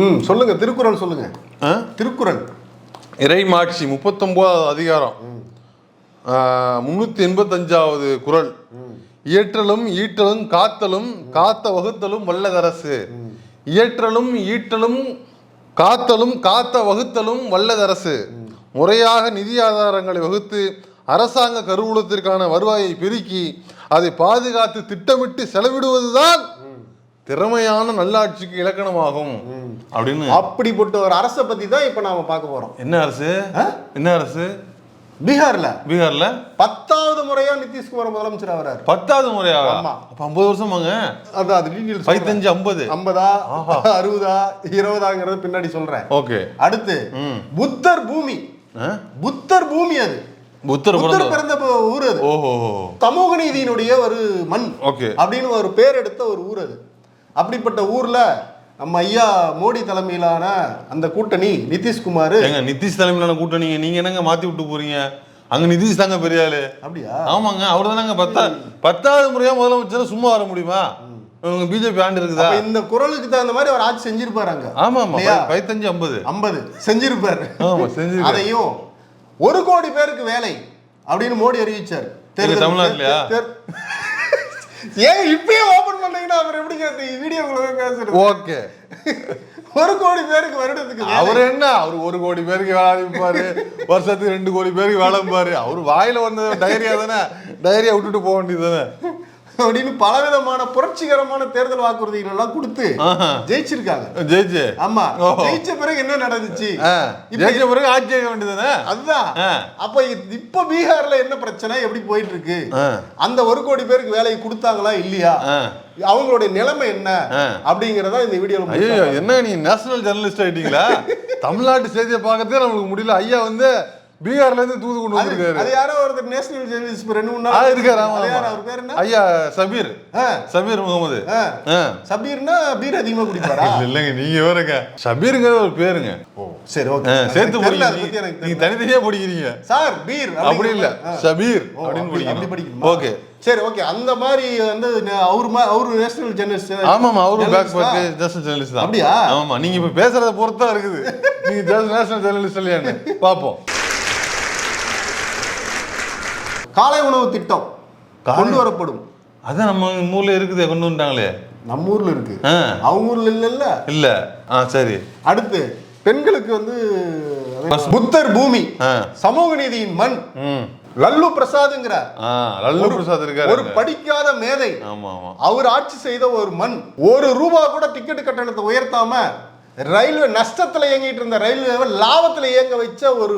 ம் சொல்லுங்க திருக்குறள் சொல்லுங்க? திருக்குறள். இறைமாட்சி முப்பத்தொன்பதாவது அதிகாரம். முன்னூத்தி எண்பத்தஞ்சாவது குறள். இயற்றலும் ஈட்டலும் காத்தலும் காத்த வகுத்தலும் வல்லதரசு. இயற்றலும் ஈட்டலும் காத்தலும் காத்த வகுத்தலும் வல்லதரசு. முறையாக நிதி ஆதாரங்களை வகுத்து அரசாங்க கருவூலத்திற்கான வருவாயை பெருக்கி அதை பாதுகாத்து திட்டமிட்டு செலவிடுவதுதான் திறமையான நல்லாட்சிக்கு இலக்கணமாகும் அப்படின்னு. அப்படிப்பட்ட ஒரு அரசை பத்தி தான் இப்ப நாம பார்க்க போறோம். என்ன அரசு? என்ன அரசு? பீகார்ல. பீகார்ல? பத்தாவது முறையா நிதிஷ்குமார் முதலமைச்சர் ஆகிறாரு. பத்தாவது முறையாக ஆமா. அப்ப ஐம்பது வருஷமாங்க. அதான் அது டீட்டெயில்ஸ் பதினஞ்சு ஐம்பது. ஐம்பதா அறுபதா இருபதாங்கிறது பின்னாடி சொல்றேன். ஓகே. அடுத்து ம். புத்தர் பூமி. புத்தர் பூமி அது. புத்தர் புத்தர் பிறந்த ஊர் அது. ஓஹோ சமூக நீதியினுடைய ஒரு மண் ஓகே. அப்படின்னு ஒரு பேர் எடுத்த ஒரு ஊர் அது. அப்படிப்பட்ட ஊர்ல நம்ம ஐயா மோடி தலைமையிலான அந்த கூட்டணி நிதிஷ்குமார். ஏங்க நிதிஷ் தலைமையிலான கூட்டணிங்க நீங்க என்னங்க மாத்தி விட்டு போறீங்க? அங்க நிதிஷ் தாங்க பெரிய ஆளு அப்படியா? ஆமாங்க அவர் தானங்க பத்தா பத்தாவது முறையா முதலமைச்சர் சும்மா வர முடியுமா? பிஜேபி ஆண்டு இருக்குதா? இந்த குரலுக்கு தகுந்த மாதிரி அவர் ஆட்சி செஞ்சிருப்பாரு ஆமா ஆமா? பதினஞ்சு ஐம்பது. ஐம்பது. செஞ்சிருப்பாரு. ஆமா செஞ்சு அதையும் ஒரு கோடி பேருக்கு வேலை அப்படின்னு மோடி அறிவிச்சார். தமிழ்நாட்டுலயா? ஏன் இப்பயே ஓபன் பண்ணீங்கன்னா அவர் எப்படி வீடியோ பேசுறது ஓகே. ஒரு கோடி பேருக்கு வருடத்துக்கு. அவர் என்ன? அவர் ஒரு கோடி பேருக்கு வேலை ஆரம்பிப்பாரு வருஷத்துக்கு ரெண்டு கோடி பேருக்கு வேலை பாரு அவர் வாயில வந்த டைரியா தானே? டைரியா விட்டுட்டு போக வேண்டியது தானே? அப்படின்னு பலவிதமான புரட்சிகரமான தேர்தல் வாக்குறுதிகள் எல்லாம் கொடுத்து. ஜெயிச்சிருக்காங்க. ஜெயிச்சு. ஆமா. ஜெயிச்ச பிறகு என்ன நடந்துச்சு? ஜெயிச்ச பிறகு ஆட்சி செய்ய வேண்டியது தானே அதுதான். அப்ப இப்ப பீகார்ல என்ன பிரச்சனை? எப்படி போயிட்டு இருக்கு. அந்த ஒரு கோடி பேருக்கு வேலையை கொடுத்தாங்களா இல்லையா. அவங்களுடைய நிலைமை என்ன. அப்படிங்கறத இந்த வீடியோல ஐயோ என்ன நீ நேஷனல் ஜெர்னலிஸ்ட் ஆயிட்டீங்களா? தமிழ்நாட்டு செய்தியை பார்க்கறதே நமக்கு முடியல. ஐயா வந்து பீகார்ல இருந்து தூது கொண்டு வந்திருக்காரு. அது யாரோ ஒருத்தர் நேஷனல் ஜெர்னலிஸ்ட் ரெண்டு மூணு நாள் இருக்காரு. அவர் பேர் என்ன? ஐயா சபீர். சபீர் முகமது. சபீர்னா பீர் அதிகமா குடிப்பாரா? இல்ல, இல்லைங்க நீங்க வேறங்க. சபீருங்கிற ஒரு பேருங்க. ஓ சரி ஓகே. சேர்த்து படிக்கிறீங்க நீங்க. தனித்தனியா படிக்கிறீங்க சார் பீர் அப்படி இல்ல. சபீர் அப்படின்னு அப்படி- அப்படி படிக்கணும்? ஓகே. சரி ஓகே. அந்த மாதிரி வந்து அவரு அவரு நேஷனல் ஜெர்னலிஸ்ட் ஆமாமா அவரும் பேக் நேஷனல் ஜெர்னலிஸ்ட் தான். அப்படியா? ஆமா நீங்க இப்ப பேசுறத பொறுத்து இருக்குது. நீங்க நேஷனல் ஜெர்னலிஸ்ட் இல்லையான்னு. பாப்போம் காலை உணவு திட்டம் கொண்டு வரப்படும். அதான் நம்ம ஊர்ல இருக்குது கொண்டு வந்துட்டாங்களே நம்ம ஊர்ல இருக்கு. அவங்க ஊர்ல இல்ல இல்ல. ஆ சரி. அடுத்து பெண்களுக்கு வந்து புத்தர் பூமி. சமூக நீதியின் மண். லல்லு பிரசாத்ங்கிற ஆ லல்லு பிரசாத் இருக்காரு ஒரு படிக்காத மேதை. அவர் ஆட்சி செய்த ஒரு மண். ஒரு ரூபா கூட டிக்கெட் கட்டணத்தை உயர்த்தாம ரயில்வே நஷ்டத்துல இயங்கிட்டு இருந்த ரயில்வேவை லாபத்துல இயங்க வச்ச ஒரு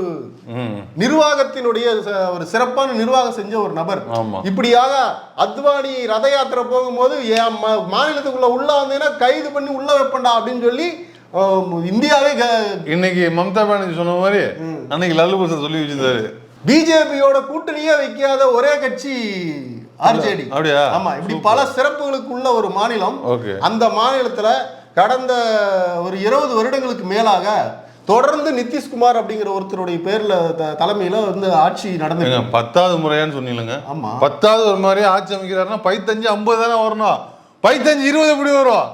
நிர்வாகத்தினுடைய ஒரு சிறப்பான நிர்வாகம் செஞ்ச ஒரு நபர். இப்படியாக அத்வானி ரத யாத்திரை போகும்போது மாநிலத்துக்குள்ள உள்ள வந்தீங்கன்னா கைது பண்ணி உள்ள வைப்பண்டா அப்படின்னு சொல்லி இந்தியாவே இன்னைக்கு மம்தா பானர்ஜி சொன்ன மாதிரி அன்னைக்கு லல்லு பிரசாத் சொல்லி வச்சிருந்தாரு. பிஜேபியோட கூட்டணியே வைக்காத ஒரே கட்சி ஆர்ஜேடி அப்படியா? ஆமா இப்படி பல சிறப்புகளுக்கு உள்ள ஒரு மாநிலம். அந்த மாநிலத்துல கடந்த ஒரு இருபது வருடங்களுக்கு மேலாக தொடர்ந்து நிதிஷ்குமார் அப்படிங்கிற ஒருத்தருடைய பேர்ல தலைமையில வந்து ஆட்சி நடந்து பத்தாவது முறையான்னு சொன்னீங்களங்க ஆமா. பத்தாவது ஒரு மாதிரி ஆட்சி அமைக்கிறாருன்னா பைத்தஞ்சு ஐம்பது தானே வரணும் பைத்தஞ்சு இருபது எப்படி வரும்?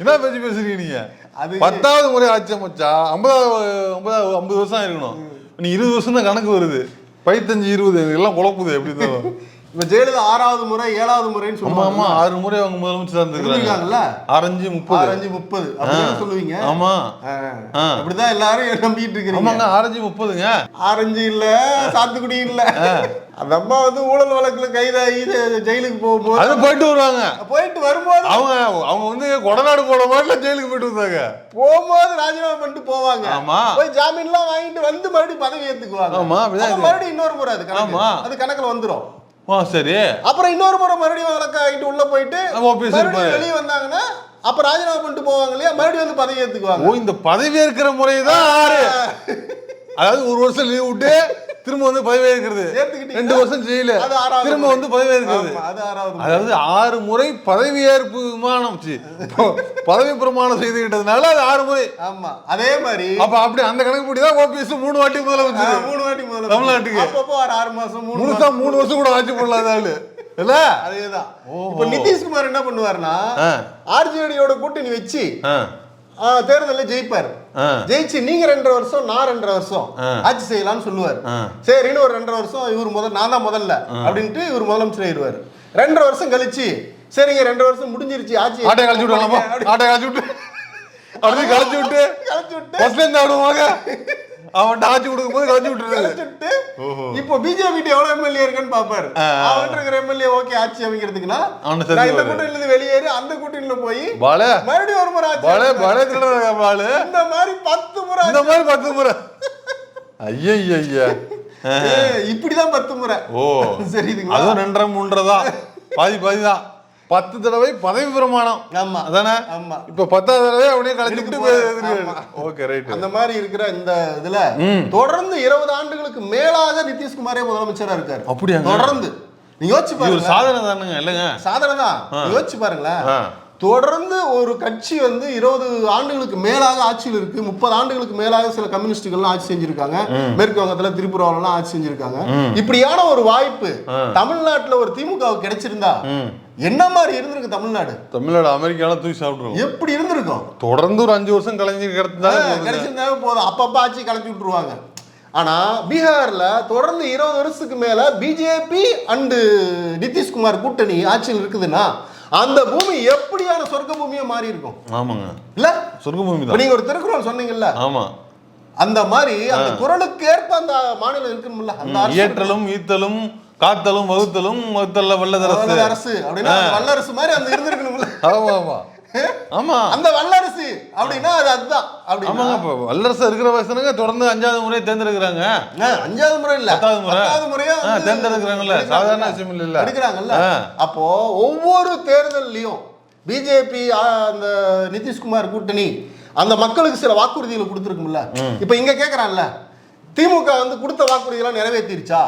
என்ன பேச்சு பேசுறீங்க நீங்க? அது- பத்தாவது முறை ஆட்சி அமைச்சா ஐம்பதாவது ஐம்பதாவது ஐம்பது வருஷம் இருக்கணும் நீ இருபது வருஷம் தான் கணக்கு வருது. பைத்தஞ்சு இருபது எல்லாம் குழப்புது எப்படி இருந்தாலும். இப்ப ஜெயலலிதா ஆறாவது முறை ஏழாவது முறைன்னு சொல்லுவாங்க. ஆறு முறை அவங்க முதலமைச்சர் இருந்திருக்காங்க இருந்திருக்காங்கல்ல ஆரஞ்சு முப்பது. ஆறு அஞ்சு முப்பது அப்படின்னு சொல்லுவீங்க? ஆமா. அப்படிதான் எல்லாரும் நம்பிட்டு இருக்கிறீங்க? ஆரஞ்சு முப்பதுங்க. ஆரஞ்சு இல்ல சாத்துக்குடி இல்ல. அந்த அம்மா வந்து ஊழல் வழக்குல கைதாகி ஜெயிலுக்கு போகும்போது அது போயிட்டு வருவாங்க. போயிட்டு வரும்போது அவங்க அவங்க வந்து கொடநாடு போட மாதிரி ஜெயிலுக்கு போயிட்டு வந்தாங்க. போகும்போது ராஜினாமா பண்ணிட்டு போவாங்க. ஆமா. போய் ஜாமீன்லாம் வாங்கிட்டு வந்து மறுபடியும் பதவி ஏத்துக்குவாங்க. ஆமா. மறுபடியும் இன்னொரு முறை அது கணக்கு. ஆமா. அது கணக்குல வந்துரும். ஆ சரி. அப்புறம் இன்னொரு முறை மறுபடியும் வழக்கு ஆகிட்டு உள்ள போயிட்டு வெளியே வந்தாங்கன்னா அப்ப ராஜினாமா பண்ணிட்டு போவாங்க இல்லையா? மறுபடியும் வந்து பதவி ஏத்துக்குவாங்க. ஓ இந்த பதவி ஏற்கிற முறை தான் அதாவது ஒரு வருஷம் லீவ் விட்டு திரும்ப வந்து பதவி ஏற்கிறது. ஏத்துக்கிட்டீங்கன்னா ரெண்டு வருஷம் ஜெயில. அது ஆறாவது திரும்ப. வந்து பதவி முறை. அதாவது ஆறு முறை பதவி ஏற்பு விமானம் பதவி பிரமாணம் செய்துகிட்டதுனால அது ஆறு முறை. ஆமா அதே மாதிரி அப்ப அப்படி அந்த கணக்கு படி தான் ஓபிஎஸ் மூணு வாட்டி ஆ, முதலமைச்சர் மூணு வாட்டி முதல்ல தமிழ்நாட்டுக்கு. ஆறு மாசம் மூணு மூணு வருஷம் கூட ஆட்சி பண்ணலாத ஆளு. இல்ல? அதேதான். இப்ப நிதிஷ்குமார் என்ன பண்ணுவாருன்னா. ஆர்ஜேடியோட கூட்டணி வச்சு தேர்தலில் ஜெயிப்பார். ஜெயிச்சு நீங்க ரெண்டரை வருஷம் நான் ரெண்டரை வருஷம். ஆட்சி செய்யலாம்னு சொல்லுவார். சரின்னு ஒரு ரெண்டரை வருஷம் இவர் முதல் நான் தான் முதல்ல அப்படின்ட்டு இவர் முதலமைச்சர் ஆயிடுவார். ரெண்டரை வருஷம் கழிச்சு சரிங்க ரெண்டரை வருஷம் முடிஞ்சிருச்சு ஆட்சி ஆட்டை கழிச்சு அப்படி ஆட்டை கழிச்சு விட்டு. அப்படி கழிச்சு விட்டு. கழிச்சு விட்டு. அவன் ஆட்சி கொடுக்கும் போது கழிச்சு விட்டுருது கழிச்சுட்டு, இப்போ பிஜேபி எவ்வளவு எம்எல்ஏ இருக்குன்னு பாப்பாரு. அவன் இருக்கிற எம்எல்ஏ ஓகே ஆட்சி அமைக்கிறதுக்குன்னா இந்த கூட்டணியில இருந்து வெளியேறி அந்த கூட்டணியில போய் மறுபடியும் ஒரு முறை பால. பால திருட பாலு. இந்த மாதிரி பத்து முறை இந்த மாதிரி பத்து முறை. ஐயா ஐயா இப்படிதான் பத்து முறை. ஓ. சரிதுங்களா அதுவும் ரெண்டரை மூன்றரை தான். பாதி பாதி தான். பத்து தடவை பதவி பிரமாணம். ஆமா. அதானே? ஆமா. இப்ப பத்தாவது தடவை அப்படியே. ஆமா. ஓகே ரைட் அந்த மாதிரி இருக்கிற இந்த இதுல தொடர்ந்து இருபது ஆண்டுகளுக்கு மேலாக நிதிஷ்குமாரே முதலமைச்சரா இருக்காரு. அப்படியாங்க? தொடர்ந்து. நீங்க யோசிச்சு பாருங்க சாதனை தானுங்க இல்லைங்க. சாதனை தான். யோசிச்சு பாருங்களேன். தொடர்ந்து ஒரு கட்சி வந்து இருபது ஆண்டுகளுக்கு மேலாக ஆட்சியில் இருக்கு. முப்பது ஆண்டுகளுக்கு மேலாக சில கம்யூனிஸ்டுகள்லாம் ஆட்சி செஞ்சிருக்காங்க. மேற்கு வங்கத்துல திரிபுராவிலாம் ஆட்சி செஞ்சிருக்காங்க. இப்படியான ஒரு வாய்ப்பு தமிழ்நாட்டுல ஒரு திமுகவுக்கு கிடைச்சிருந்தா என்ன மாதிரி இருந்திருக்கு தமிழ்நாடு? தமிழ்நாடு அமெரிக்காலாம் தூக்கி சாப்பிட்டுருவோம். எப்படி இருந்திருக்கும்? தொடர்ந்து ஒரு அஞ்சு வருஷம் கலைஞர் கிடந்தா கிடைச்சிருந்தாவே போதும். அப்பப்ப ஆட்சி கலக்கி விட்டுருவாங்க. ஆனா பீகார்ல தொடர்ந்து இருபது வருஷத்துக்கு மேல பிஜேபி அண்டு நிதிஷ்குமார் கூட்டணி ஆட்சியில் இருக்குதுன்னா அந்த பூமி எப்படியான சொர்க்க பூமியா மாறி இருக்கும் ஆமாங்க. இல்ல? சொர்க்க பூமி தான் நீங்க ஒரு திருக்குறள் சொன்னீங்க ஆமா. அந்த மாதிரி அந்த குரலுக்கு ஏற்ப அந்த மாநிலம் இருக்கணும்ல அந்த இயற்றலும் ஈத்தலும் காத்தலும் வகுத்தலும் வகுத்தல்ல வல்லதரசு. அரசு அப்படின்னா வல்லரசு மாதிரி அந்த இருந்திருக்கணும்ல. ஆமா ஆமா. ஆமா. அந்த வல்லரசு. அப்படின்னா அது அதுதான். அப்படின்னா ஆமாங்க இப்ப வல்லரசு இருக்கிற வயசுனுங்க தொடர்ந்து அஞ்சாவது முறை தேர்ந்தெடுக்கிறாங்க. அஞ்சாவது முறை இல்ல. பத்தாவது முறை. பத்தாவது முறையா தேர்ந்தெடுக்கிறாங்கல்ல. சாதாரண விஷயம் இல்ல எடுக்கிறாங்கல்ல. அப்போ ஒவ்வொரு தேர்தல்லையும் பிஜேபி அந்த நிதிஷ்குமார் கூட்டணி அந்த மக்களுக்கு சில வாக்குறுதிகளை கொடுத்துருக்கும்ல. இப்போ இங்க கேக்குறான்ல திமுக வந்து கொடுத்த வாக்குறுதிகளாம் நிறைவேற்றிருச்சா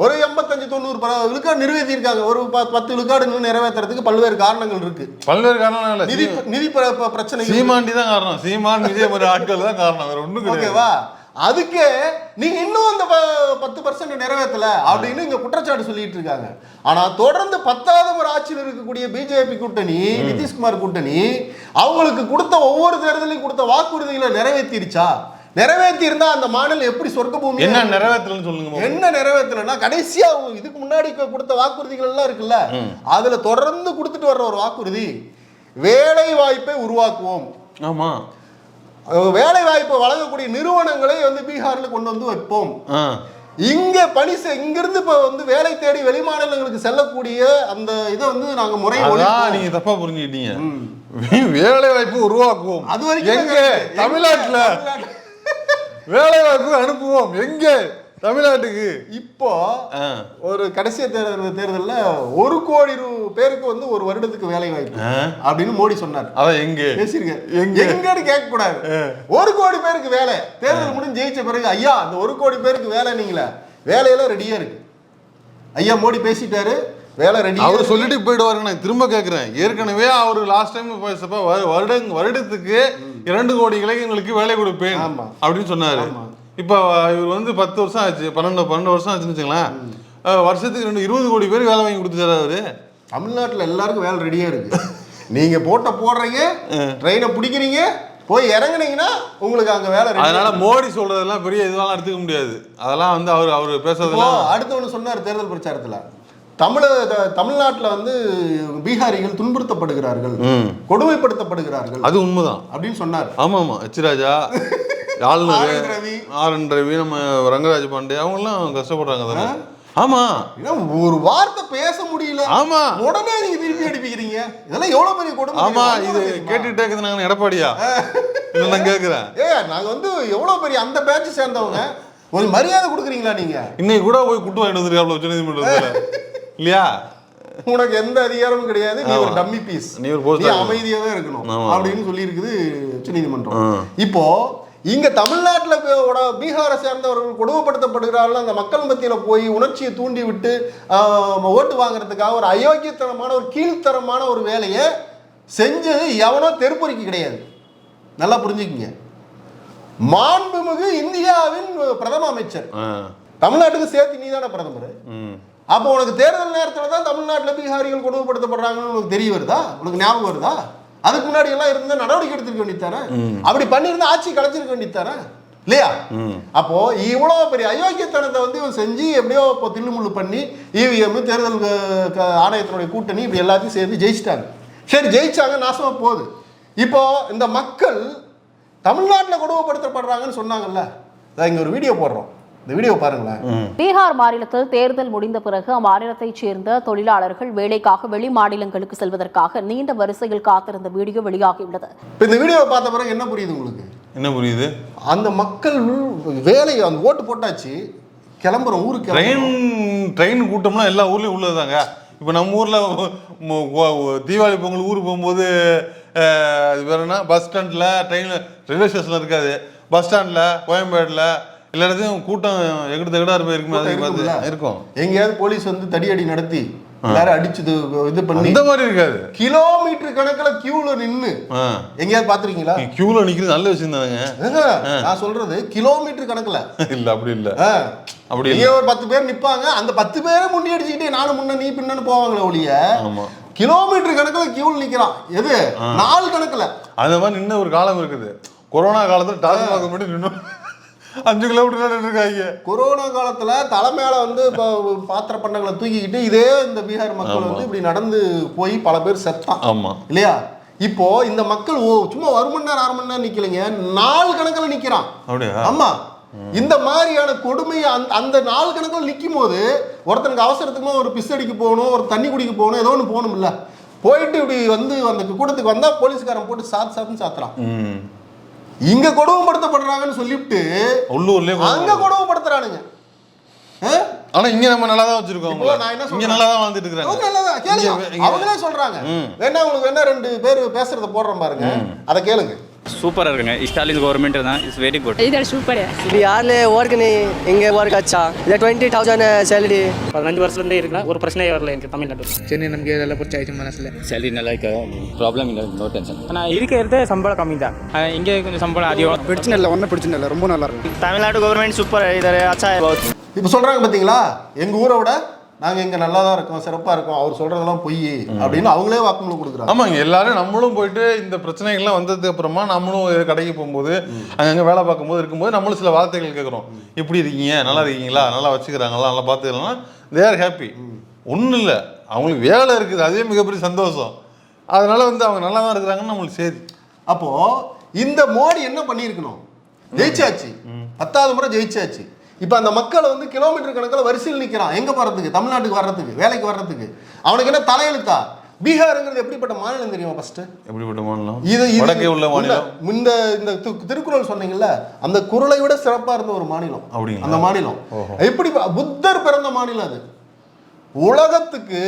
ஒரு எண்பத்தஞ்சு தொண்ணூறு விழுக்காடு நிறைவேற்றிருக்காங்க ஒரு பத்து விழுக்காடு இன்னும் நிறைவேற்றுறதுக்கு பல்வேறு காரணங்கள் இருக்கு. பல்வேறு இல்ல. நிதி நிதி பிர- பிர- பிரச்சனைகள். சீமாண்டி தான் காரணம். சீமான் விஜய் மாதிரி ஆட்கள் தான் காரணம். வேற கிடையாது. ஓகேவா? அதுக்கே நீங்க இன்னும் அந்த பத்து பர்சன்ட் நிறைவேற்றல அப்படின்னு இங்க குற்றச்சாட்டு சொல்லிட்டு இருக்காங்க. ஆனா தொடர்ந்து பத்தாவது ஒரு ஆட்சியில் இருக்கக்கூடிய பிஜேபி கூட்டணி நிதிஷ்குமார் கூட்டணி அவங்களுக்கு கொடுத்த ஒவ்வொரு தேர்தலையும் கொடுத்த வாக்குறுதிகளை நிறைவேற்றிருச்சா? நிறைவேற்றி இருந்தா அந்த மாநிலம் எப்படி சொர்க்க பூமி என்ன நிறைவேற்றலன்னு சொல்லுங்க. என்ன நிறைவேற்றலன்னா கடைசியா அவங்க இதுக்கு முன்னாடி கொடுத்த வாக்குறுதிகள் எல்லாம் இருக்குல்ல அதுல தொடர்ந்து கொடுத்துட்டு வர்ற ஒரு வாக்குறுதி வேலை வாய்ப்பை உருவாக்குவோம். ஆமா. வேலை வாய்ப்பை வழங்கக்கூடிய நிறுவனங்களை வந்து பீகார்ல கொண்டு வந்து வைப்போம். இங்க பணி இங்கிருந்து இப்ப வந்து வேலை தேடி வெளி மாநிலங்களுக்கு செல்லக்கூடிய அந்த இதை வந்து நாங்க முறை நீங்க தப்பா புரிஞ்சுக்கிட்டீங்க. வேலை வாய்ப்பு உருவாக்குவோம். அது வரைக்கும். தமிழ்நாட்டுல? வேலை வாய்ப்பு அனுப்புவோம். எங்க? தமிழ்நாட்டுக்கு. இப்போ. ஒரு கடைசி தேர்தல் தேர்தல்ல ஒரு கோடி பேருக்கு வந்து ஒரு வருடத்துக்கு வேலை வாய்ப்பு. அப்படின்னு மோடி சொன்னார். அதான் எங்க? பேசிருக்கேன் எங்க? எங்கன்னு கேட்க கூடாது ஒரு கோடி பேருக்கு வேலை. தேர்தல் முடிஞ்சு ஜெயிச்ச பிறகு ஐயா அந்த ஒரு கோடி பேருக்கு வேலை நீங்களே. வேலையெல்லாம் ரெடியா இருக்கு. ஐயா மோடி பேசிட்டாரு. வேலை ரெடி அவர் சொல்லிட்டு போயிடுவாரு நான் திரும்ப கேட்கிறேன் ஏற்கனவே அவர் லாஸ்ட் டைம் பேசப்ப வரு- வருடம் வருடத்துக்கு இரண்டு கோடி இளைஞர்களுக்கு வேலை கொடுப்பேன். அப்படின்னு சொன்னாரு. இப்ப இவர் வந்து பத்து வருஷம் ஆச்சு பன்னெண்டு பன்னெண்டு வருஷம் ஆச்சுன்னு வச்சுங்களேன் வருஷத்துக்கு ரெண்டு இருபது கோடி பேருக்கு வேலை வாங்கி கொடுத்துட்டாரு அவரு. தமிழ்நாட்டுல எல்லாருக்கும் வேலை ரெடியா இருக்கு. நீங்க போட்ட போடுறீங்க ட்ரெயினை பிடிக்கிறீங்க போய் இறங்குனீங்கன்னா உங்களுக்கு அங்க வேலை. அதனால மோடி சொல்றதெல்லாம் பெரிய இதுவெல்லாம் எடுத்துக்க முடியாது. அதெல்லாம் வந்து அவர் அவர் இப்போ பேசுறதெல்லாம் அடுத்து ஒன்று சொன்னார் தேர்தல் பிரச்சாரத்துல. தமிழ த- தமிழ்நாட்டுல வந்து பீகாரிகள் துன்புறுத்தப்படுகிறார்கள். கொடுமைப்படுத்தப்படுகிறார்கள். அது உண்மைதான். அப்படின்னு சொன்னார். ஆமா ஆமா எச் ராஜா ஆளுநர் ஆர் என் ரவி. நம்ம ரங்கராஜ் பாண்டே அவங்க எல்லாம் கஷ்டப்படுறாங்க தானே. ஆமா. ஒரு வார்த்தை பேச முடியல. ஆமா. உடனே நீங்க திருப்பி அடிப்பிக்கிறீங்க. இதெல்லாம் எவ்வளவு பெரிய கொடுமை ஆமா? இது? கேட்டுட்டே இருக்குது நாங்க எடப்பாடியா? நான் கேக்குறேன். ஏ நாங்க வந்து எவ்வளவு பெரிய அந்த பேட்ச் சேர்ந்தவங்க. ஒரு மரியாதை கொடுக்குறீங்களா நீங்க? இன்னைக்கு கூட போய் குட்டு வாங்கிட்டு வந்திருக்காப்ல உச்ச நீதிமன்றத்துல. இல்லையா? உனக்கு எந்த அதிகாரமும் கிடையாது. நீ ஒரு. டம்மி பீஸ் நீ ஒரு நீ அமைதியாவே இருக்கணும். அப்படின்னு சொல்லி இருக்குது உச்சநீதிமன்றம். ஆ. இப்போ இங்க தமிழ்நாட்டுல பீகாரை சேர்ந்தவர்கள் கொடுமைப்படுத்தப்படுகிறார்கள். அந்த மக்கள் மத்தியில போய் உணர்ச்சியை தூண்டி விட்டு ஓட்டு வாங்குறதுக்காக ஒரு அயோக்கியத்தனமான ஒரு கீழ்த்தரமான ஒரு வேலையை செஞ்சது எவனோ தெருப்பொறிக்கு கிடையாது. நல்லா புரிஞ்சுக்கிங்க. மாண்புமிகு இந்தியாவின் பிரதம அமைச்சர். தமிழ்நாட்டுக்கு சேர்த்து நீதானே பிரதமர். அப்போ உனக்கு தேர்தல் நேரத்துல தான் தமிழ்நாட்டுல பீகாரிகள் கொடுமைப்படுத்தப்படுறாங்கன்னு உனக்கு தெரிய வருதா? உனக்கு ஞாபகம் வருதா? அதுக்கு முன்னாடி எல்லாம் இருந்த நடவடிக்கை எடுத்திருக்க வேண்டியதானே அப்படி பண்ணியிருந்தா ஆட்சி கலைச்சிருக்க வேண்டியதானே இல்லையா? அப்போ இவ்வளவு பெரிய அயோக்கியத்தனத்தை வந்து இவன் செஞ்சு எப்படியோ இப்போ தில்லுமுள்ளு பண்ணி இவிஎம் தேர்தல் ஆணையத்தினுடைய கூட்டணி இப்படி எல்லாத்தையும் சேர்த்து ஜெயிச்சிட்டாங்க. சரி ஜெயிச்சாங்க நாசமா போகுது. இப்போ இந்த மக்கள் தமிழ்நாட்டில் கொடுமைப்படுத்தப்படுறாங்கன்னு சொன்னாங்கல்ல? இங்க ஒரு வீடியோ போடுறோம். இந்த வீடியோ பாருங்களேன். பீகார் மாநிலத்தில் தேர்தல் முடிந்த பிறகு அம்மாநிலத்தைச் சேர்ந்த தொழிலாளர்கள் வேலைக்காக வெளி மாநிலங்களுக்கு செல்வதற்காக நீண்ட வரிசையில் காத்திருந்த வீடியோ வெளியாகியுள்ளது. இப்போ இந்த வீடியோவை பார்த்த பிறகு என்ன புரியுது உங்களுக்கு? என்ன புரியுது? அந்த மக்கள் வேலை அந்த ஓட்டு போட்டாச்சு கிளம்புறோம் ஊருக்கு ட்ரெயின். ட்ரெயின் கூட்டம்லாம் எல்லா ஊர்லயும் உள்ளதுதாங்க. இப்போ நம்ம ஊர்ல தீபாவளி பொங்கல் ஊருக்கு போகும்போது அஹ், அது வேற என்ன? பஸ் ஸ்டாண்ட்ல ட்ரெயின்ல ரயில்வே ஸ்டேஷன்ல இருக்காது. பஸ் ஸ்டாண்ட்ல கோயம்பேடுல இடத்தையும் கூட்டம் எகிட்டு தகடா இருப்பே இருக்குமே கூட்டம் அதுக்கு பார்த்து இருக்கும்ல? இருக்கும். எங்கேயாவது போலீஸ் வந்து தடியடி நடத்தி எல்லாரும் அடிச்சது இது பண்ணி அந்த மாதிரி இருக்காது. கிலோமீட்டர் கணக்குல கியூல நின்னு. எங்கேயாவது பாத்திருக்கீங்களா? கியூல நிக்கிறது நல்ல விஷயம் தானுங்க. நான் சொல்றது கிலோமீட்டர் கணக்குல. இல்ல அப்படி இல்ல. அப்படி இல்ல. ஒரு பத்து பேர் நிப்பாங்க அந்த பத்து பேரை முண்டி அடிச்சுக்கிட்டே நானும் முன்ன நீ பின்னன்னு போவாங்களே ஒழிய கிலோமீட்டர் கணக்குல கியூல நிக்கிறான். எது? நாள் கணக்குல. அந்த மாதிரி நின்ன ஒரு காலம் இருக்குது. கொரோனா காலத்துல டாஸ்மாக் மட்டும் நின்று அஞ்சு கிலோமீட்டர் இருக்காங்க கொரோனா காலத்துல தலை மேல வந்து பாத்திர பண்டங்களை தூக்கிக்கிட்டு இதே இந்த பீகார் மக்கள் வந்து இப்படி நடந்து போய் பல பேர் செத்தான். ஆமா. இல்லையா? இப்போ இந்த மக்கள் ஓ சும்மா ஒரு மணி நேரம் அரை மணி நேரம் நிக்கலைங்க. நாள் கணக்குல நிக்கிறான். ஆமா. இந்த மாதிரியான கொடுமை அந்த அந்த நாள் கணக்கில் நிற்கும் போது ஒருத்தனுக்கு அவசரத்துக்குமா ஒரு பிஸ் அடிக்க போகணும் ஒரு தண்ணி குடிக்க போகணும் ஏதோ ஒன்று போகணும்ல. போயிட்டு இப்படி வந்து அந்த கூட்டத்துக்கு வந்தா போலீஸ்காரன் போட்டு சாத்து சாத்துன்னு சாத்துறான். இங்க கொடுமைப்படுத்தப்படுறாங்கன்னு சொல்லிவிட்டு உள்ளூர்லயே அங்க கொடுமைப்படுத்துறானுங்க? ஆனா இங்க நம்ம நல்லா தான் வச்சிருக்கோம் இப்போ நான் என்ன இங்க? நல்லா தான் வாழ்ந்துட்டு இருக்காங்க அவங்க நல்லதா கேளுங்க. அவங்களே சொல்றாங்க. வேணா உங்களுக்கு வேணா ரெண்டு பேர் பேசுறத போடுறோம் பாருங்க. அதை கேளுங்க. சூப்பராக இருக்குங்க. ஸ்டாலின் கவர்மெண்ட் தான். இட்ஸ் வெரி குட் इधर सुपर है பிஹார்ல ஒர்க் நீ இங்கே ஒர்க் அச்சா இல்லை டுவெண்ட்டி தௌசண்ட் சேலரி பதினஞ்சு வருஷத்துலேருந்தே இருக்கலாம் ஒரு பிரச்சனையே வரல எனக்கு தமிழ்நாடு சென்னை நமக்கு இதெல்லாம் பிடிச்ச ஆயிடுச்சு மனசில்? சேலரி நல்லா இருக்க? ப்ராப்ளம் இல்லை. நோ டென்ஷன் நான் இருக்கிறது சம்பளம் கம்மி தான் இங்கே கொஞ்சம் சம்பளம் அதிகம். பிரச்சனை இல்லை ஒன்றும் பிரச்சனை இல்லை. ரொம்ப நல்லா இருக்கு. தமிழ்நாடு கவர்மெண்ட் சூப்பர் இதர் அச்சா. இப்போ சொல்கிறாங்க பார்த்தீங்களா எங்கள் ஊரை விட நாங்க இங்க நல்லா தான் இருக்கோம் சிறப்பா இருக்கோம் அவர் சொல்றதெல்லாம் பொய் அப்படின்னு அவங்களே வாக்குமூலம் கொடுக்குறாங்க. ஆமாங்க எல்லாரும் நம்மளும் போயிட்டு இந்த பிரச்சனைகள்லாம் வந்ததுக்கு அப்புறமா நம்மளும் கடைக்கு போகும்போது அங்கங்க வேலை பார்க்கும்போது இருக்கும்போது நம்மளும் சில வார்த்தைகள் கேட்குறோம் எப்படி இருக்கீங்க? நல்லா இருக்கீங்களா? நல்லா வச்சுக்கிறாங்களா? நல்லா பார்த்துக்கலாம் தே ஆர் ஹாப்பி ஒன்றும் இல்லை அவங்களுக்கு வேலை இருக்குது அதே மிகப்பெரிய சந்தோஷம். அதனால வந்து அவங்க நல்லா தான் இருக்கிறாங்கன்னு நம்மளுக்கு சரி அப்போ இந்த மோடி என்ன பண்ணியிருக்கணும்? ஜெயிச்சாச்சு. பத்தாவது முறை ஜெயிச்சாச்சு. இப்போ அந்த மக்கள் வந்து கிலோமீட்டர் கணக்கில் வரிசையில் நிற்கிறான் எங்க போறதுக்கு? தமிழ்நாட்டுக்கு வர்றதுக்கு? வேலைக்கு வர்றதுக்கு? அவனுக்கு என்ன தலையெழுத்தா? பீகாருங்கிறது எப்படிப்பட்ட மாநிலம் தெரியுமா ஃபர்ஸ்ட் எப்படிப்பட்ட மாநிலம்? இது வடக்கே உள்ள மாநிலம். இந்த- இந்த திருக்குறள் சொன்னீங்கல்ல அந்த குறளை விட சிறப்பா இருந்த ஒரு மாநிலம். அப்படிங்களா? அந்த மாநிலம். எப்படி புத்தர் பிறந்த மாநிலம் அது. உலகத்துக்கு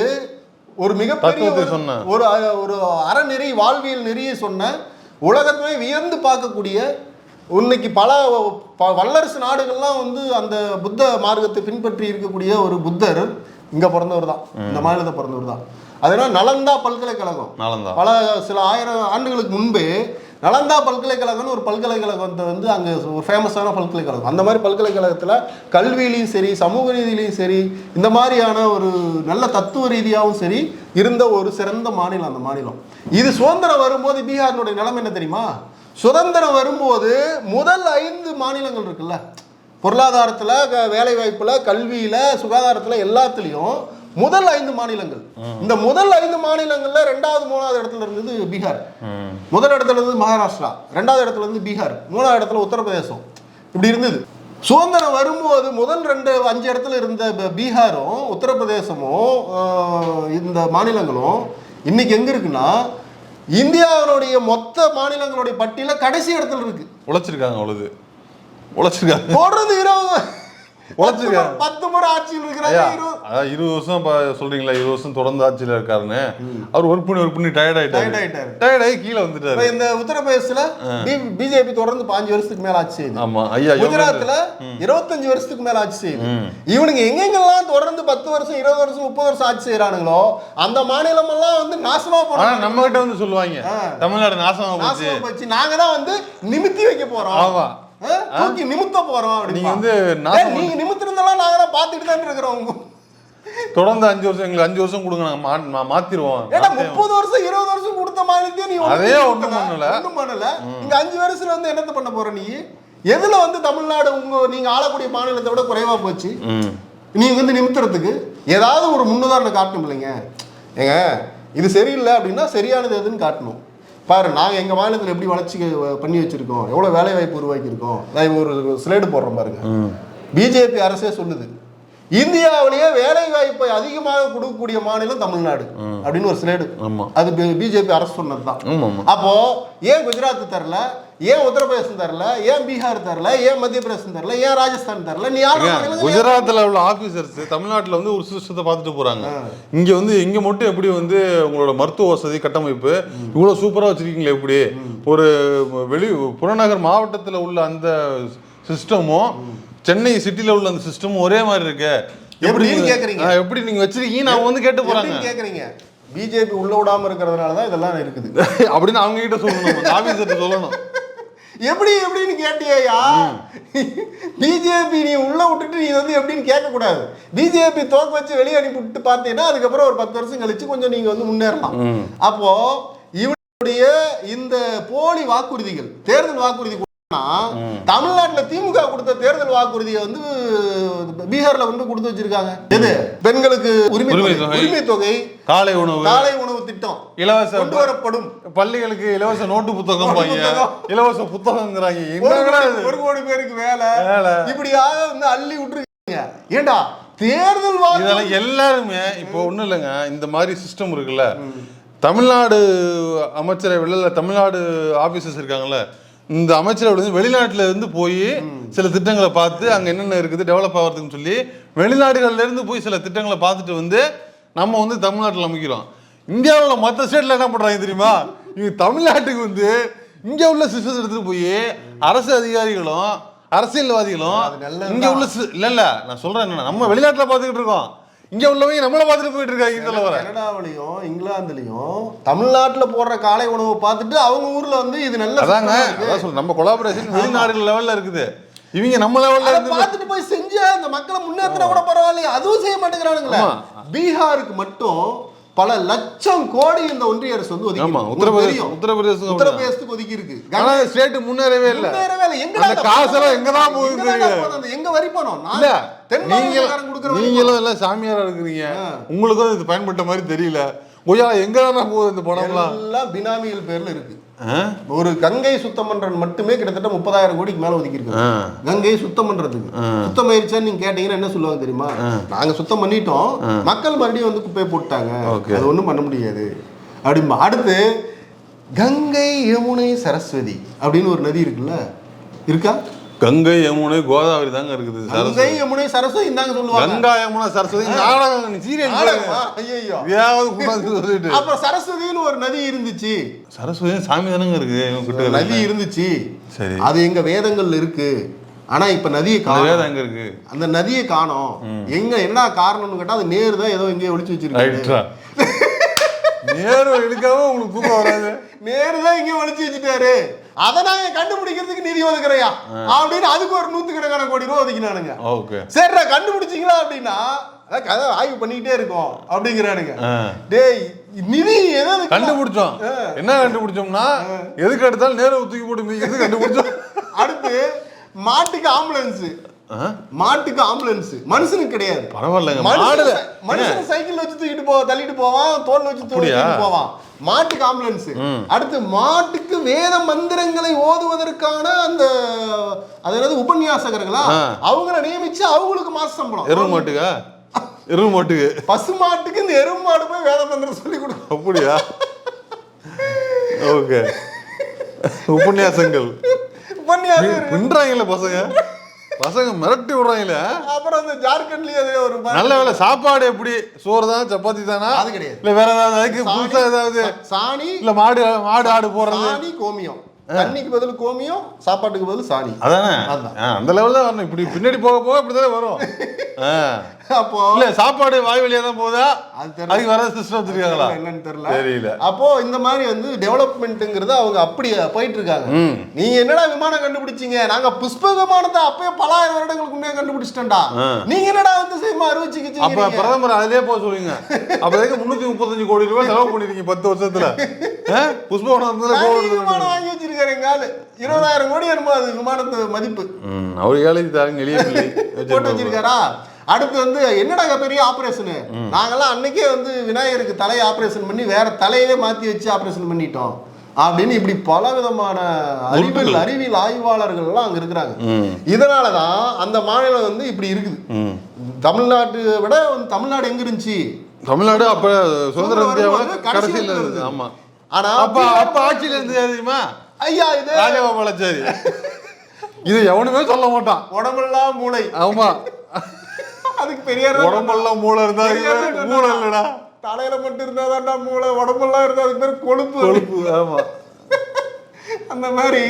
ஒரு மிகப்பெரிய ஒரு- ஒரு அறநெறி வாழ்வியல் நெறியை சொன்ன உலகத்துமே வியந்து பார்க்கக்கூடிய இன்னைக்கு பல வல்லரசு நாடுகள்லாம் வந்து அந்த புத்த மார்க்கத்தை பின்பற்றி இருக்கக்கூடிய ஒரு புத்தர் இங்க பிறந்தவர் தான். இந்த மாநிலத்தை பிறந்தவர் தான். அதனால நலந்தா பல்கலைக்கழகம். பல சில ஆயிரம் ஆண்டுகளுக்கு முன்பே நலந்தா பல்கலைக்கழகம்னு ஒரு பல்கலைக்கழகத்தை வந்து அங்கே ஒரு ஃபேமஸான பல்கலைக்கழகம். அந்த மாதிரி பல்கலைக்கழகத்தில் கல்வியிலையும் சரி சமூக ரீதியிலையும் சரி இந்த மாதிரியான ஒரு நல்ல தத்துவ ரீதியாகவும் சரி இருந்த ஒரு சிறந்த மாநிலம் அந்த மாநிலம். இது சுதந்திரம் வரும்போது பீகாரினுடைய நிலைமை என்ன தெரியுமா? சுதந்திரம் வரும்போது முதல் ஐந்து மாநிலங்கள் இருக்குல்ல. பொருளாதாரத்தில் வேலை வாய்ப்புல கல்வியில சுகாதாரத்துல எல்லாத்துலேயும் முதல் ஐந்து மாநிலங்கள். இந்த முதல் ஐந்து மாநிலங்கள்ல ரெண்டாவது மூணாவது இடத்துல இருந்தது பீகார். முதல் இடத்துல இருந்து மகாராஷ்டிரா. ரெண்டாவது இடத்துல இருந்து பீகார். மூணாவது இடத்துல உத்தரப்பிரதேசம். இப்படி இருந்தது. சுதந்திரம் வரும்போது முதல் ரெண்டு அஞ்சு இடத்துல இருந்த பீகாரும் உத்தரப்பிரதேசமும் இந்த மாநிலங்களும் இன்னைக்கு எங்க இருக்குன்னா இந்தியாவினுடைய மொத்த மாநிலங்களுடைய பட்டியல கடைசி இடத்துல இருக்கு. உழைச்சிருக்காங்க அவ்வளவு. உழைச்சிருக்காங்க. தொடர்ந்து இருபது. உழைச்சிருக்காங்க. பத்து முறை- ஆட்சியில் இருக்கிறாங்க ஐயா, இருபது வருஷம் சொல்றீங்களா இருபது வருஷம் தொடர்ந்து ஆட்சியில இருக்காருன்னு. அவர் ஒர்க் பண்ணி ஒர்க் பண்ணி டயர்ட் ஆயிட்டாரு. டயர்ட் ஆகி கீழே வந்துட்டாரு. இந்த உத்தரப்பிரதேசத்துல பிஜேபி தொடர்ந்து பாஞ்சு வருஷத்துக்கு மேல ஆட்சி செய்யுது. ஆமா ஐயா குஜராத்ல இருபத்தஞ்சு வருஷத்துக்கு மேல ஆட்சி செய்யுது. இவனுங்க எங்கெங்கெல்லாம் தொடர்ந்து பத்து வருஷம் இருபது வருஷம் முப்பது வருஷம் ஆட்சி செய்யறானுங்களோ அந்த மாநிலம் எல்லாம் வந்து நாசமா போறாங்க நம்ம கிட்ட வந்து சொல்லுவாங்க. தமிழ்நாடு நாசமா போச்சு. நாங்க தான் வந்து நிமித்தி வைக்க போறோம். ஆமா? தூக்கி நிமித்த போறோம் நீங்க வந்து நீங்க நிமித்திருந்தெல்லாம் நாங்க தான் பாத்துட்டு தான் இருக்கிறோம் உங்க தொடர்ந்து அஞ்சு வருஷம் எங்களுக்கு அஞ்சு வருஷம் கொடுங்க நாங்க மாத்திருவோம். ஏன்னா முப்பது வருஷம் இருபது வருஷம் கொடுத்த மாநிலத்தையும் நீ அதே. ஒண்ணும் பண்ணல. ஒண்ணும் பண்ணல. இங்க அஞ்சு வருஷத்துல வந்து என்னத்த பண்ண போற நீ? எதுல வந்து தமிழ்நாடு உங்க நீங்க ஆளக்கூடிய மாநிலத்தை விட குறைவா போச்சு. நீங்க வந்து நிமித்துறதுக்கு ஏதாவது ஒரு முன்னுதாரணம் காட்டணும் இல்லைங்க. ஏங்க இது சரியில்லை அப்படின்னா சரியானது எதுன்னு காட்டணும். பாரு நாங்க எங்க மாநிலத்தில் எப்படி வளர்ச்சி பண்ணி வச்சிருக்கோம்? எவ்வளவு வேலை வாய்ப்பு உருவாக்கியிருக்கோம்? நான் ஒரு ஸ்லைடு போடுறேன் பாருங்க. பிஜேபி அரசே சொல்லுது இந்தியாவிலேயே வேலை வாய்ப்பை அதிகமாக கொடுக்கக்கூடிய மாநிலம் தமிழ்நாடு அப்படின்னு ஒரு ஸ்லைடு. அது பிஜேபி அரசு சொன்னதுதான். ஆமா, ஆமா. அப்போ ஏன் குஜராத் தரல ஏன் உத்தரப்பிரதேசம் தரல? ஏன் பீகார் தரல? ஏன் மத்திய பிரதேசம் தரல? ஏன் ராஜஸ்தான் தரல? நீ குஜராத்ல உள்ள ஆபீசர்ஸ் தமிழ்நாட்டுல வந்து ஒரு சிஸ்டத்தை பார்த்துட்டு போறாங்க. இங்க வந்து இங்க மட்டும் எப்படி வந்து உங்களோட மருத்துவ வசதி கட்டமைப்பு இவ்வளவு சூப்பரா வச்சிருக்கீங்களே எப்படி? ஒரு வெளி புறநகர் மாவட்டத்துல உள்ள அந்த சிஸ்டமும் சென்னை சிட்டில உள்ள அந்த சிஸ்டமும் ஒரே மாதிரி இருக்கு. எப்படி? ஆ, எப்படி நீங்க வச்சிருக்கீங்க? நான் வந்து கேட்டு போறாங்க. எப்படின்னு கேக்குறீங்க. பிஜேபி உள்ள விடாம இருக்கிறதுனால தான் இதெல்லாம் இருக்குது. அப்படின்னு அவங்க கிட்ட சொல்லணும். ஆபீசர்கிட்ட சொல்லணும். எப்படி எப்படின்னு கேட்டியா பிஜேபி நீ உள்ள விட்டுட்டு நீ வந்து எப்படின்னு கேட்க கூடாது பிஜேபி தோக்க வச்சு வெளியே அனுப்பி விட்டு பார்த்தீங்கன்னா அதுக்கப்புறம் ஒரு பத்து வருஷம் கழிச்சு கொஞ்சம் நீங்க வந்து முன்னேறலாம். அப்போ இவனுடைய இந்த போலி வாக்குறுதிகள் தேர்தல் வாக்குறுதி தமிழ்நாட்டுல திமுக கொடுத்த தேர்தல் வாக்குறுதியை வந்து பீகார்ல வந்து கொடுத்து வச்சிருக்காங்க. எது? பெண்களுக்கு உரிமை உரிமை தொகை, காலை உணவு. காலை உணவு திட்டம். இலவச கொண்டு வரப்படும். பள்ளிகளுக்கு இலவச நோட்டு புத்தகம். இலவச புத்தகங்கிறாங்க. ஒரு கோடி- பேருக்கு வேலை. இப்படியாக வந்து அள்ளி விட்டுருக்கீங்க. ஏண்டா? தேர்தல் இதெல்லாம் எல்லாருமே இப்போ ஒண்ணும் இல்லைங்க. இந்த மாதிரி சிஸ்டம் இருக்குல்ல. தமிழ்நாடு அமைச்சரவையில் இல்லை தமிழ்நாடு ஆபீசர்ஸ் இருக்காங்கல்ல. இந்த அமைச்சரவை வந்து வெளிநாட்டுல இருந்து போய் சில திட்டங்களை பார்த்து அங்க என்னென்ன இருக்குது டெவலப் ஆகிறதுக்குன்னு சொல்லி வெளிநாடுகள்ல இருந்து போய் சில திட்டங்களை பார்த்துட்டு வந்து நம்ம வந்து தமிழ்நாட்டில் அமைக்கிறோம். இந்தியாவில் மற்ற ஸ்டேட்ல என்ன பண்றாங்க தெரியுமா? இவங்க தமிழ்நாட்டுக்கு வந்து இங்க உள்ள சிஸ்டத்தை எடுத்துட்டு போய் அரசு அதிகாரிகளும் அரசியல்வாதிகளும். இங்க உள்ள இல்ல இல்ல நான் சொல்றேன் என்னன்னா நம்ம வெளிநாட்டுல பாத்துக்கிட்டு இருக்கோம். இங்க உள்ளவங்க நம்மள பாத்துட்டு போயிட்டு இருக்காங்க இதுல வர கனடாவிலையும் இங்கிலாந்துலயும் தமிழ்நாட்டுல போடுற காலை உணவை பார்த்துட்டு அவங்க ஊர்ல வந்து இது நல்ல அதாங்க சுத்தமா இருக்கு. அதான் சொல்றேன் நம்ம கொலாபரேஷன் வெளிநாடுகள் லெவல்ல இருக்குது இவங்க நம்ம லெவல்ல இருந்து பார்த்துட்டு போய் செஞ்ச அந்த மக்களை முன்னேற்றினா கூட பரவாயில்லையே அதுவும் செய்ய மாட்டேங்கிறானுங்களே. பீகாருக்கு மட்டும் பல லட்சம் கோடி இந்த ஒன்றிய அரசு வந்து ஒதுக்கி. உத்தரப்பிரதேசம் உத்தரப்பிரதேசத்துக்கு ஒதுக்கி இருக்கு ஆனா ஸ்டேட் முன்னேறவே இல்ல. முன்னேறவே இல்லை. அந்த அந்த காசெல்லாம் பணம்? எங்கதான் போகுது? எங்க வரி பணம்? இல்ல தென் நீங்க நீங்களும் எல்லாம் சாமியாரா இருக்கிறீங்க. உங்களுக்கும் இது பயன்பட்ட மாதிரி தெரியல. கொய்யா எங்க தானே போகுது இந்த பணம் பணம்லாம்? எல்லாம் பினாமிகள் பேர்ல இருக்கு? ஒரு கங்கை சுத்தம் பண்றது மட்டுமே கிட்டத்தட்ட முப்பதாயிரம் கோடிக்கு மேல ஒதுக்கி ஆ. இருக்காங்க கங்கை சுத்தம் பண்றதுக்கு. சுத்தம் ஆயிருச்சான்னு நீங்க கேட்டீங்கன்னா என்ன சொல்லுவாங்க தெரியுமா? நாங்க சுத்தம் பண்ணிட்டோம். மக்கள் மறுபடியும் வந்து குப்பையை போட்டாங்க. அது ஒண்ணும் பண்ண முடியாது. அப்படிம்பா. அடுத்து கங்கை யமுனை சரஸ்வதி அப்படின்னு ஒரு நதி இருக்குல்ல? இருக்கா? கங்கை யமுனை கோதாவரி தாங்க இருக்குது கங்கை சரஸ்வதி யமுனை சரஸ்வதி தாங்க சொல்லுவாங்க. கங்கா யமுனா சரஸ்வதி நாடகம் சீரியல் கூடாது சொல்லிட்டு. அப்புறம் சரஸ்வதின்னு ஒரு நதி இருந்துச்சு. சரஸ்வதி சாமி தானங்க இருக்கு கிட்ட நதி. இருந்துச்சு. சரி. அது எங்க வேதங்கள்ல இருக்கு. ஆனா இப்ப நதியை அந்த காணோம். வேதம் எங்க இருக்கு? அந்த நதியை காணோம். எங்க என்ன காரணம்னு கேட்டா அது நேரு தான் ஏதோ எங்கேயோ ஒளிச்சு வச்சிருக்கு நேரம் எடுக்காம உங்களுக்கு தூக்கம் வராது. நேரு தான் எங்கேயோ ஒளிச்சு வச்சுட்டாரு. அதை நாங்க கண்டுபிடிக்கிறதுக்கு நிதி ஒதுக்குறையா? அப்படின்னு அதுக்கு ஒரு நூத்துக்கணக்கான கோடி ரூபா ஒதுக்கினானுங்க. ஓகே. சரிடா கண்டுபிடிச்சிங்களா அப்படின்னா கதை ஆய்வு பண்ணிக்கிட்டே இருக்கோம் அப்படிங்கிறானுங்க. டேய் நிதி எதோ கண்டுபிடிச்சோம். என்ன கண்டுபிடிச்சோம்னா எதுக்கு எடுத்தாலும் நேரம் தூக்கி போட்டு மிதிக்கிறது கண்டுபிடிச்சோம்? அடுத்து மாட்டுக்கு ஆம்புலன்ஸ்? மாட்டுக்கு ஆம்புலன்ஸ் மனுஷனுக்கு கிடையாது. பரவாயில்லைங்க. மாடுல மனுஷன் சைக்கிள் வச்சு தூக்கிட்டு போ தள்ளிட்டு போவான் தோல் வச்சு? தூக்கிட்டு போவான். மாட்டுக்கு ஆம்புலன்ஸ் அடுத்து மாட்டுக்கு வேத மந்திரங்களை ஓதுவதற்கான அந்த அது என்னது உபன்யாசகர்களா. அவங்கள நியமிச்சு அவங்களுக்கு மாச சம்பளம். எருவு மாட்டுக்கா? எருவு மாட்டுக்கு. பசு மாட்டுக்கு இந்த எருமை மாடு போய் வேத மந்திரம் சொல்லி கொடுக்கும். அப்படியா? ஓகே. உபன்யாசங்கள். உபன்யாசம் பின்றாங்கல்ல பசங்க? பசங்க மிரட்டி விடுறாங்களே. அப்புறம் அந்த ஜார்க்கண்ட்லயே அது ஒரு நல்ல வேலை சாப்பாடு எப்படி? சோறு தான்? சப்பாத்தி தானா? அது கிடையாது. இல்ல வேற ஏதாவது அதுக்கு புதுசா ஏதாவது சாணி இல்ல மாடு மாடு ஆடு போடுறது? சாணி கோமியம். தண்ணிக்கு பதில் கோமியம் சாப்பாட்டுக்கு பதில் சாணி. அதானே? அந்த லெவல் தான் வரணும். இப்படி பின்னாடி போக போக இப்படிதானே வரும். அப்போ இல்ல சாப்பாடு வாய் வழியா தான் போதா அது வர சிஸ்டம் வச்சிருக்காங்களா? என்னன்னு தெரியல. தெரியல. அப்போ இந்த மாதிரி வந்து டெவலப்மெண்ட்ங்கிறது அவங்க அப்படி போயிட்டு இருக்காங்க. நீங்க என்னடா விமானம் கண்டுபிடிச்சீங்க? நாங்க புஷ்ப விமானத்தை அப்பயே பலாயிரம் வருடங்களுக்கு முன்னே கண்டுபிடிச்சிட்டோம்டா. நீங்க என்னடா வந்து செய்யுமா அறிவிச்சுக்கிச்சு அப்ப பிரதமர் அதிலே போக சொல்லுங்க. அப்ப முன்னூத்தி முப்பத்தஞ்சு கோடி ரூபாய் செலவு பண்ணிருக்கீங்க பத்து வருஷத்துல? புஷ்பவனத்துல விமானம் வாங்கி வச்சிருக்காரு எங்க ஆளு இருபதாயிரம் கோடி என்னமோ அது விமானத்து மதிப்பு. அவர் ஏழை தாருங்க எளிய போட்டு வச்சிருக்காரா? அடுத்து வந்து என்னடா பெரிய ஆபரேஷனு நாங்கெல்லாம் அன்னைக்கே வந்து விநாயகருக்கு தலையை ஆபரேஷன் பண்ணி வேற தலையவே மாத்தி வச்சு ஆபரேஷன் பண்ணிட்டோம். அப்படின்னு இப்படி பல விதமான அறிவியல். அறிவியல் ஆய்வாளர்கள் எல்லாம் அங்க இருக்கிறாங்க. ம். இதனாலதான் அந்த மாநிலம் வந்து இப்படி இருக்குது. தமிழ்நாட்டு விட வந்து தமிழ்நாடு எங்க இருந்துச்சு? தமிழ்நாடு அப்ப சுதந்திர இந்தியாவோட கடைசியில இருந்தது. இருந்தது. ஆனா அப்ப அப்ப ஆட்சியில இருந்து தெரியுமா? ஐயா இது ராஜகோபாலாச்சாரி இது எவனுமே சொல்ல மாட்டான். உடம்பெல்லாம் மூளை. ஆமா. அதுக்கு பெரிய உடம்பெல்லாம் மூளை இருந்தா மூளை இல்லடா. தலையில மட்டும் இருந்தாதான்டா மூளை உடம்பெல்லாம் இருந்தா அதுக்கு பேர் கொழுப்பு. கொழுப்பு ஆமா. அந்த மாதிரி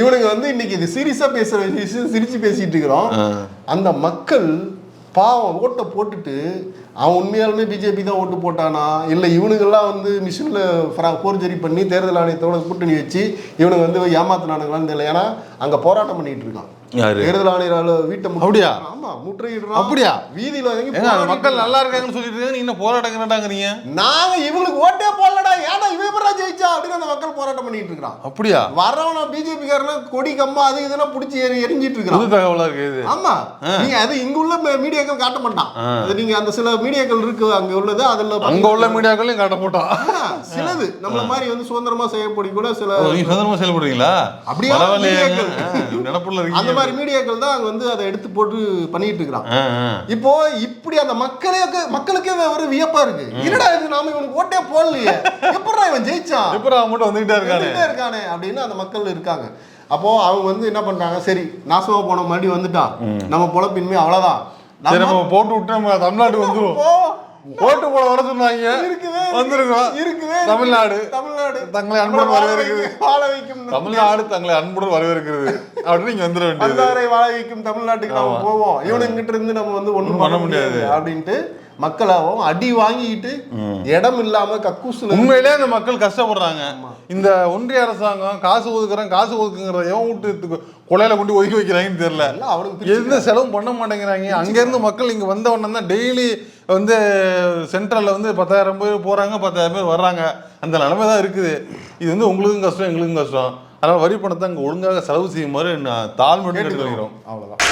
இவனுங்க வந்து இன்னைக்கு இது சீரியஸா பேசுற விஷயம் சிரிச்சு பேசிட்டு இருக்கிறோம். அந்த மக்கள் பாவம் ஓட்டை போட்டுட்டு அவன் உண்மையாலுமே பிஜேபி தான் ஓட்டு போட்டானா? இல்லை இவனுங்கெல்லாம் வந்து மிஷினில் ஃபோர்ஜரி பண்ணி தேர்தல் ஆணையத்தோட கூட்டணி வச்சு இவனுங்க வந்து ஏமாத்தினானுங்களான்னு தெரியல. ஏன்னா அங்கே போராட்டம் பண்ணிகிட்டு இருக்கான். தேர்தல் ஆணையரால வீட்டை அப்படியா? ஆமா முற்றுகையிடுறான். அப்படியா? வீதியில மக்கள் நல்லா இருக்காங்கன்னு சொல்லிட்டு இருக்காங்க நீங்க போராட்டங்கிறாங்க நாங்க? இவங்களுக்கு ஓட்டே போடலடா. ஏன்டா இவன் எப்படா ஜெயிச்சா அப்படின்னு அந்த மக்கள் போராட்டம் பண்ணிட்டு இருக்கான் அப்படியா? வரவன பிஜேபி காரன் கொடி கம்மா அது இதெல்லாம் பிடிச்சி எரி எரிஞ்சிட்டு புது இருக்கிறான் தகவலா இருக்கு இது? ஆமா. நீங்க அது இங்க உள்ள மீடியாக்கள் காட்ட மாட்டான். அது நீங்க அந்த சில மீடியாக்கள் இருக்கு அங்க உள்ளது அதுல அங்க உள்ள மீடியாக்களையும் காட்ட போட்டான் சிலது. நம்மள மாதிரி வந்து சுதந்திரமா செய்யப்படி கூட சில சுதந்திரமா செயல்படுறீங்களா? அப்படியா? நினப்புல இருக்கீங்க. மாதிரி மீடியாக்கள் தான் அங்க வந்து அதை எடுத்து போட்டு பண்ணிட்டு இருக்கிறான். இப்போ இப்படி அந்த மக்களுக்கு மக்களுக்கே ஒரு வியப்பா இருக்கு. என்னடா இது நாம இவனுக்கு ஓட்டே போடலையே. எப்படா இவன் ஜெயிச்சான்? அவன் மட்டும் வந்துகிட்டே இருக்கானே? இருக்கானே அப்படின்னு அந்த மக்கள் இருக்காங்க. அப்போ அவங்க வந்து என்ன பண்றாங்க சரி நாசமா போன மறுபடி வந்துட்டான். நம்ம பொழப்பின்மை அவ்வளவுதான். நம்ம போட்டு விட்டு நம்ம தமிழ்நாட்டுக்கு வந்துருவோம். ஓட்டு போட வர சொன்னாங்க. இருக்குவே வந்துருக்கோம். இருக்குவே தமிழ்நாடு. தமிழ்நாடு. தங்களை அன்புடன் வரவேற்கிறது. வைக்கும், வாழ வைக்கும். தமிழ்நாடு தங்களை அன்புடன் வரவேற்கிறது. அப்படின்னு நீங்க வந்துட வேண்டியது. வாழ வைக்கும் தமிழ்நாட்டுக்கு நம்ம. போவோம். இவனுங்கிட்ட இருந்து நம்ம வந்து ஒண்ணும் பண்ண முடியாது. அப்படின்ட்டு மக்களாவும் அடி வாங்கிட்டு இடம் இல்லாம கக்கூசுல உண்மையிலே அந்த மக்கள் கஷ்டப்படுறாங்க. இந்த ஒன்றிய அரசாங்கம் காசு ஒதுக்குறேன் காசு ஒதுக்குங்கிற எவன் வீட்டு கொலையில கொண்டு ஒதுக்கி வைக்கிறாங்கன்னு தெரியல. அவனுக்கு எந்த செலவும் பண்ண மாட்டேங்கிறாங்க. அங்கேருந்து மக்கள் இங்கே வந்த உடனே தான் டெய்லி வந்து சென்ட்ரலில் வந்து பத்தாயிரம் பேர் போகிறாங்க பத்தாயிரம் பேர் வர்றாங்க. அந்த நிலைமை தான் இருக்குது. இது வந்து உங்களுக்கும் கஷ்டம் எங்களுக்கும் கஷ்டம். அதனால் வரி பணத்தை அங்கே ஒழுங்காக செலவு செய்யுமாறு நான் தாழ்மையோடு கேட்டுக்கிறோம் அவ்வளவுதான்.